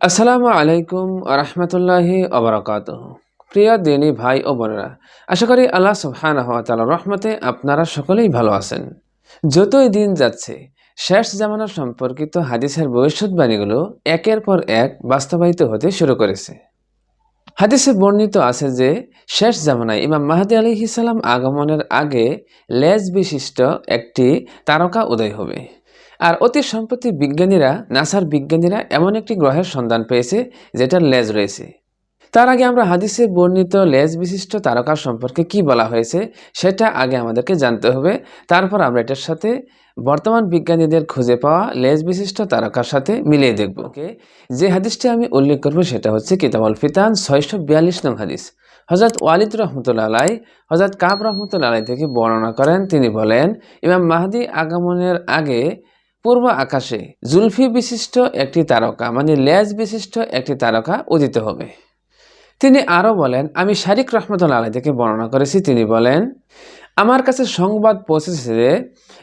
আসসালামু আলাইকুম রহমতুল্লাহি অবরাকাত প্রিয় দিনী ভাই ও বোনেরা, আশা করি আল্লাহ তাআলার রহমতে আপনারা সকলেই ভালো আছেন। যতই দিন যাচ্ছে, শেষ জামানা সম্পর্কিত হাদিসের ভবিষ্যৎবাণীগুলো একের পর এক বাস্তবায়িত হতে শুরু করেছে। হাদিসে বর্ণিত আছে যে, শেষ জামানায় ইমাম মাহাদি আলী সালাম আগমনের আগে লেজ বিশিষ্ট একটি তারকা উদয় হবে। আর অতি সম্প্রতি বিজ্ঞানীরা, নাসার বিজ্ঞানীরা এমন একটি গ্রহের সন্ধান পেয়েছে, যেটার লেজ রয়েছে। তার আগে আমরা হাদিসে বর্ণিত লেজ বিশিষ্ট তারকা সম্পর্কে কি বলা হয়েছে, সেটা আগে আমাদেরকে জানতে হবে। তারপর আমরা এটার সাথে বর্তমান বিজ্ঞানীদের খুঁজে পাওয়া লেজ বিশিষ্ট তারকার সাথে মিলিয়ে দেখব। যে হাদিসটি আমি উল্লেখ করব সেটা হচ্ছে কিতাবল ফিতান, ছয়শো বিয়াল্লিশ নং হাদিস। হজরত ওয়ালিদ রহমতুল্লা আলাই হজরত কাব রহমতুল্লা আলাই থেকে বর্ণনা করেন, তিনি বলেন, ইমাম মাহাদি আগমনের আগে পূর্ব আকাশে জুলফি বিশিষ্ট একটি তারকা মানে লেজ বিশিষ্ট একটি তারকা উদিত হবে। তিনি আরও বলেন, আমি শারিক রহমতুল্লা আলাই থেকে বর্ণনা করেছি, তিনি বলেন আমার কাছে সংবাদ পৌঁছেছে যে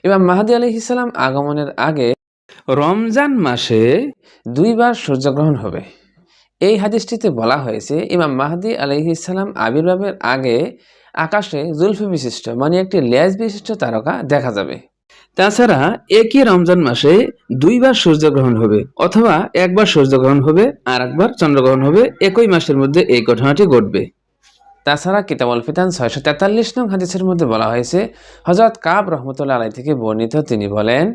ইমাম মাহাদি আলি ইসলাম আগমনের আগে রমজান মাসে দুইবার সূর্যগ্রহণ হবে। এই হাদিসটিতে বলা হয়েছে, ইমাম মাহাদি আলহি ইসলাম আবির্ভাবের আগে আকাশে জুলফি বিশিষ্ট মানে একটি লেজ বিশিষ্ট তারকা দেখা যাবে। তাছাড়া একই রমজান মাসে দুইবার সূর্যগ্রহণ হবে, অথবা একবার সূর্যগ্রহণ হবে আর একবার চন্দ্রগ্রহণ হবে। একই মাসের মধ্যে এই ঘটনাটি ঘটবে। তাছাড়া কিতাবল ফিতান ছয়শো তেতাল্লিশ নং হাদিসের মধ্যে বলা হয়েছে হজরত কাব রহমতুল্লা আলাই থেকে বর্ণিত তিনি বলেন,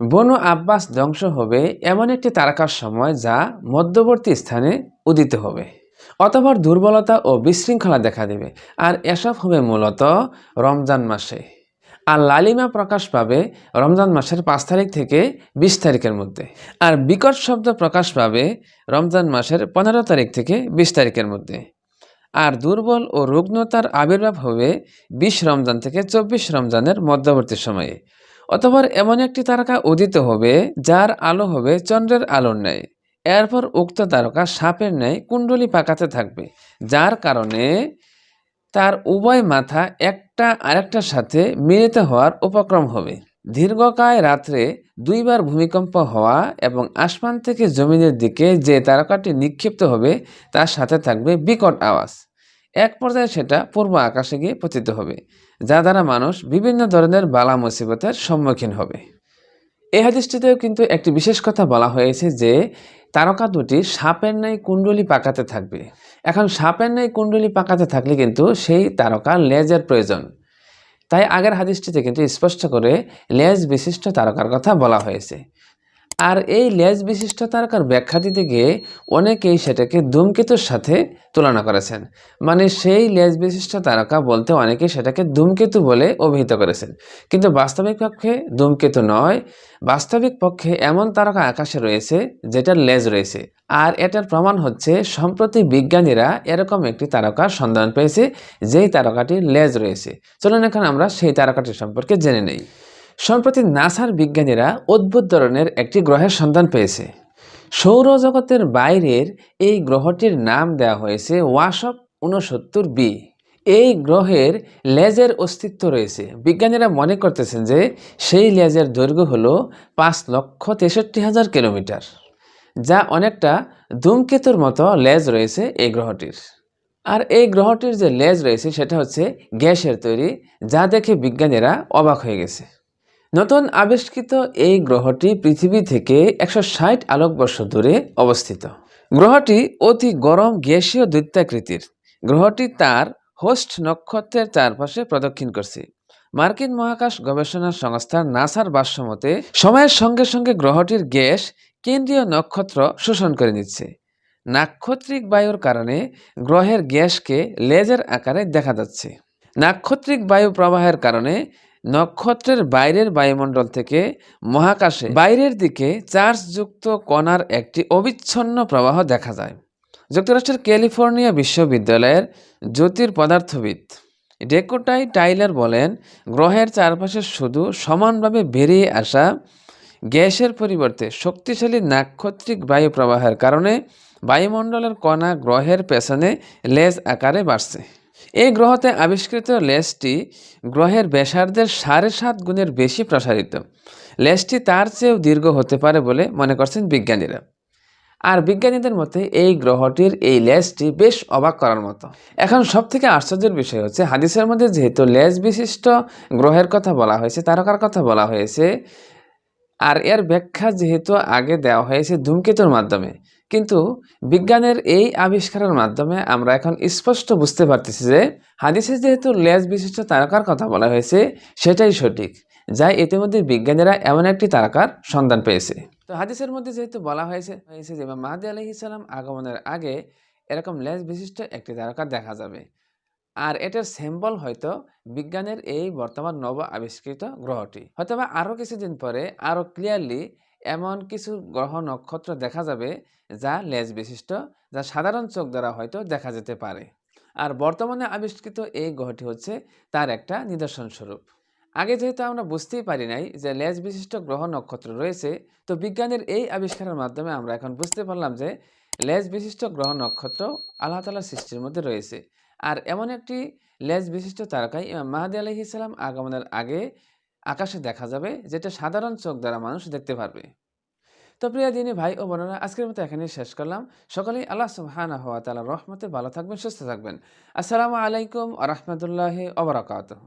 বনু আব্বাস ধ্বংস হবে এমন একটি তারকার সময় যা মধ্যবর্তী স্থানে উদিত হবে। অতপর দুর্বলতা ও বিশৃঙ্খলা দেখা দেবে। আর এসব হবে মূলত রমজান মাসে। আর লালিমা প্রকাশ পাবে রমজান মাসের পাঁচ তারিখ থেকে বিশ তারিখের মধ্যে। আর বিকট শব্দ প্রকাশ পাবে রমজান মাসের পনেরো তারিখ থেকে বিশ তারিখের মধ্যে। আর দুর্বল ও রুগ্নতার আবির্ভাব হবে বিশ রমজান থেকে চব্বিশ রমজানের মধ্যবর্তী সময়ে। অতপর এমন একটি তারকা উদিত হবে যার আলো হবে চন্দ্রের আলোর ন্যায়। এরপর উক্ত তারকা সাপের ন্যায় কুণ্ডলি পাকাতে থাকবে, যার কারণে তার উভয় মাথা একটা আরেকটার সাথে মিলিত হওয়ার উপক্রম হবে। দীর্ঘকায় রাত্রে দুইবার ভূমিকম্প হওয়া এবং আসমান থেকে জমিনের দিকে যে তারকাটি নিক্ষিপ্ত হবে, তার সাথে থাকবে বিকট আওয়াজ। এক পর্যায়ে সেটা পূর্ব আকাশে গিয়ে পতিত হবে, যা দ্বারা মানুষ বিভিন্ন ধরনের বালা মুসিবতের সম্মুখীন হবে। এই হাদিসটিতেও কিন্তু একটি বিশেষ কথা বলা হয়েছে যে, তারকা দুটি সাপের ন্যায় কুণ্ডলি পাকাতে থাকবে। এখন সাপের ন্যায় কুণ্ডলি পাকাতে থাকলে কিন্তু সেই তারকা লেজের প্রয়োজন। তাই আগের হাদিসটিতে কিন্তু স্পষ্ট করে লেজ বিশিষ্ট তারকার কথা বলা হয়েছে। আর এই লেজ বিশিষ্ট তারকার ব্যাখ্যা দিতে গিয়ে অনেকেই সেটাকে ধূমকেতুর সাথে তুলনা করেছেন। মানে সেই লেজ বিশিষ্ট তারকা বলতে অনেকেই সেটাকে ধূমকেতু বলে অভিহিত করেছেন। কিন্তু বাস্তবিক পক্ষে ধূমকেতু নয়, বাস্তবিক পক্ষে এমন তারকা আকাশে রয়েছে যেটার লেজ রয়েছে। আর এটার প্রমাণ হচ্ছে সম্প্রতি বিজ্ঞানীরা এরকম একটি তারকার সন্ধান পেয়েছে, যেই তারকাটির লেজ রয়েছে। চলুন এখন আমরা সেই তারকাটি সম্পর্কে জেনে নেই। সম্প্রতি নাসার বিজ্ঞানীরা অদ্ভুত ধরনের একটি গ্রহের সন্ধান পেয়েছে। সৌরজগতের বাইরের এই গ্রহটির নাম দেওয়া হয়েছে ওয়াশপ উনসত্তর বি। এই গ্রহের লেজের অস্তিত্ব রয়েছে। বিজ্ঞানীরা মনে করতেছেন যে সেই লেজের দৈর্ঘ্য হল পাঁচ লক্ষ তেষট্টি হাজার কিলোমিটার, যা অনেকটা ধূমকেতুর মতো লেজ রয়েছে এই গ্রহটির। আর এই গ্রহটির যে লেজ রয়েছে সেটা হচ্ছে গ্যাসের তৈরি, যা দেখে বিজ্ঞানীরা অবাক হয়ে গেছে। নতুন আবিষ্কৃত এই গ্রহটি পৃথিবী থেকে একশো ষাট আলোকবর্ষ দূরে অবস্থিত। গ্রহটি অতি গরম গ্যাসীয় দৈত্যাকৃতির। গ্রহটি তার হোস্ট নক্ষত্রের চারপাশে প্রদক্ষিণ করছে। মার্কিন মহাকাশ গবেষণা সংস্থার নাসার ভাষ্যমতে, সময়ের সঙ্গে সঙ্গে গ্রহটির গ্যাস কেন্দ্রীয় নক্ষত্র শোষণ করে নিচ্ছে। নাক্ষত্রিক বায়ুর কারণে গ্রহের গ্যাসকে লেজের আকারে দেখা যাচ্ছে। নাক্ষত্রিক বায়ু প্রবাহের কারণে নক্ষত্রের বাইরের বায়ুমণ্ডল থেকে মহাকাশে বাইরের দিকে চার্জযুক্ত কণার একটি অবিচ্ছন্ন প্রবাহ দেখা যায়। যুক্তরাষ্ট্রের ক্যালিফোর্নিয়া বিশ্ববিদ্যালয়ের জ্যোতির পদার্থবিদ ডেকোটাই টাইলার বলেন, গ্রহের চারপাশে শুধু সমানভাবে বেরিয়ে আসা গ্যাসের পরিবর্তে শক্তিশালী নাক্ষত্রিক বায়ু প্রবাহের কারণে বায়ুমণ্ডলের কণা গ্রহের পেছনে লেজ আকারে বাড়ছে। এই গ্রহতে আবিষ্কৃত লেসটি গ্রহের ব্যাসার্ধের সাড়ে সাত গুণের বেশি প্রসারিত। লেসটি তার চেয়েও দীর্ঘ হতে পারে বলে মনে করছেন বিজ্ঞানীরা। আর বিজ্ঞানীদের মতে এই গ্রহটির এই লেজটি বেশ অবাক করার মতো। এখন সব থেকে আশ্চর্যের বিষয় হচ্ছে, হাদিসের মধ্যে যেহেতু লেজ বিশিষ্ট গ্রহের কথা বলা হয়েছে, তারকার কথা বলা হয়েছে, আর এর ব্যাখ্যা যেহেতু আগে দেওয়া হয়েছে ধূমকেতুর মাধ্যমে কিন্তু বিজ্ঞানের এই আবিষ্কারের মাধ্যমে আমরা এখন স্পষ্ট বুঝতে পারতেছি যে হাদিসে যেহেতু লেজ বিশিষ্ট তারকার কথা বলা হয়েছে, সেটাই সঠিক, যা ইতিমধ্যে বিজ্ঞানীরা এমন একটি তারকার সন্ধান পেয়েছে। তো হাদিসের মধ্যে যেহেতু বলা হয়েছে হয়েছে যে মাহাদি আলহি ইসলাম আগমনের আগে এরকম লেজ বিশিষ্ট একটি তারকা দেখা যাবে। আর এটার স্যাম্পল হয়তো বিজ্ঞানের এই বর্তমান নব আবিষ্কৃত গ্রহটি। হয়তোবা আরও কিছুদিন পরে আরও ক্লিয়ারলি এমন কিছু গ্রহ নক্ষত্র দেখা যাবে যা লেজ বিশিষ্ট, যা সাধারণ চোখ দ্বারা হয়তো দেখা যেতে পারে। আর বর্তমানে আবিষ্কৃত এই গ্রহটি হচ্ছে তার একটা নিদর্শন স্বরূপ আগে যেহেতু আমরা বুঝতেই পারি নাই যে লেজ বিশিষ্ট গ্রহ নক্ষত্র রয়েছে, তো বিজ্ঞানের এই আবিষ্কারের মাধ্যমে আমরা এখন বুঝতে পারলাম যে লেজ বিশিষ্ট গ্রহ নক্ষত্র আল্লাহ তালার সৃষ্টির মধ্যে রয়েছে। আর এমন একটি লেজ বিশিষ্ট তারকাই ইমাম মাহাদি আলহি ইসলাম আগমনের আগে আকাশে দেখা যাবে যেটা সাধারণ চোখ দ্বারা মানুষ দেখতে পারবে। তো প্রিয়া দিনী ভাই ও বোনেরা, আজকের মতো এখানে শেষ করলাম। সকলেই আল্লাহ সুবহানা হওয়া তালা রহমতে ভালো থাকবেন, সুস্থ থাকবেন। আসসালামু আলাইকুম আ রহমতুল্লাহ ওবরাকাতহ